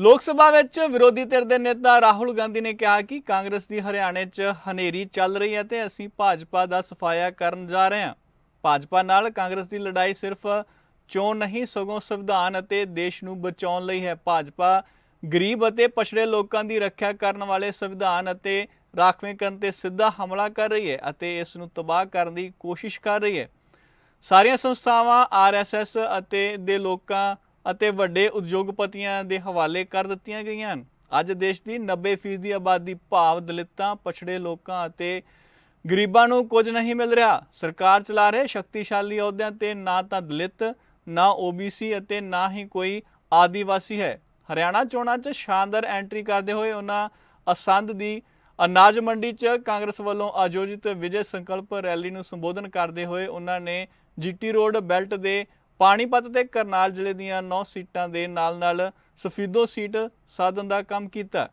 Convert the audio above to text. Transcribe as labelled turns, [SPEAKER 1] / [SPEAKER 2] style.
[SPEAKER 1] ਲੋਕ ਸਭਾ ਵਿੱਚ ਵਿਰੋਧੀ ਧਿਰ ਦੇ ਨੇਤਾ ਰਾਹੁਲ ਗਾਂਧੀ ਨੇ ਕਿਹਾ ਕਿ ਕਾਂਗਰਸ ਦੀ ਹਰਿਆਣੇ 'ਚ ਹਨੇਰੀ ਚੱਲ ਰਹੀ ਹੈ ਤੇ ਅਸੀਂ ਭਾਜਪਾ ਦਾ ਸਫਾਇਆ ਕਰਨ ਜਾ ਰਹੇ ਹਾਂ। ਭਾਜਪਾ ਨਾਲ ਕਾਂਗਰਸ ਦੀ ਲੜਾਈ ਸਿਰਫ ਚੋਣ ਨਹੀਂ, ਸਗੋਂ ਸੰਵਿਧਾਨ ਅਤੇ ਦੇਸ਼ ਨੂੰ ਬਚਾਉਣ ਲਈ ਹੈ। ਭਾਜਪਾ ਗਰੀਬ ਅਤੇ ਪਛੜੇ ਲੋਕਾਂ ਦੀ ਰੱਖਿਆ ਕਰਨ ਵਾਲੇ ਸੰਵਿਧਾਨ ਅਤੇ ਰਾਖਵੇਂਕਰਨ ਤੇ ਸਿੱਧਾ ਹਮਲਾ ਕਰ ਰਹੀ ਹੈ ਅਤੇ ਇਸ ਨੂੰ ਤਬਾਹ ਕਰਨ ਦੀ ਕੋਸ਼ਿਸ਼ ਕਰ ਰਹੀ ਹੈ। ਸਾਰੀਆਂ ਸੰਸਥਾਵਾਂ ਆਰਐਸਐਸ ਅਤੇ ਦੇ ਲੋਕਾਂ ਅਤੇ ਵੱਡੇ ਉਦਯੋਗਪਤੀਆਂ ਦੇ ਹਵਾਲੇ ਕਰ ਦਿੱਤੀਆਂ ਗਈਆਂ ਹਨ। ਅੱਜ ਦੇਸ਼ ਦੀ 90% ਦੀ ਆਬਾਦੀ ਭਾਵ ਦਲਿਤਾਂ, ਪਛੜੇ ਲੋਕਾਂ ਅਤੇ ਗਰੀਬਾਂ ਨੂੰ ਕੁਝ ਨਹੀਂ ਮਿਲ ਰਿਹਾ। ਸਰਕਾਰ ਚਲਾ ਰਹੇ ਸ਼ਕਤੀਸ਼ਾਲੀ ਅਹੁਦਿਆਂ ਤੇ ਨਾ ਤਾਂ ਦਲਿਤ, ਨਾ ਓਬੀਸੀ ਅਤੇ ਨਾ ਹੀ ਕੋਈ ਆਦੀਵਾਸੀ ਹੈ। ਹਰਿਆਣਾ ਚੋਣਾਂ 'ਚ ਸ਼ਾਨਦਾਰ ਐਂਟਰੀ ਕਰਦੇ ਹੋਏ ਉਹਨਾਂ ਅਸੰਧ ਦੀ ਅਨਾਜ ਮੰਡੀ 'ਚ ਕਾਂਗਰਸ ਵੱਲੋਂ ਆਯੋਜਿਤ ਵਿਜੇ ਸੰਕਲਪ ਰੈਲੀ ਨੂੰ ਸੰਬੋਧਨ ਕਰਦੇ ਹੋਏ ਉਹਨਾਂ ਨੇ ਜੀਟੀ ਰੋਡ ਬੈਲਟ ਦੇ ਪਾਣੀਪਤ ਤੇ ਕਰਨਾਲ ਜ਼ਿਲ੍ਹੇ ਦੀਆਂ 9 ਸੀਟਾਂ ਦੇ ਨਾਲ-ਨਾਲ ਸਫੀਦੋ ਸੀਟ ਸਾਧਨ ਦਾ ਕੰਮ ਕੀਤਾ।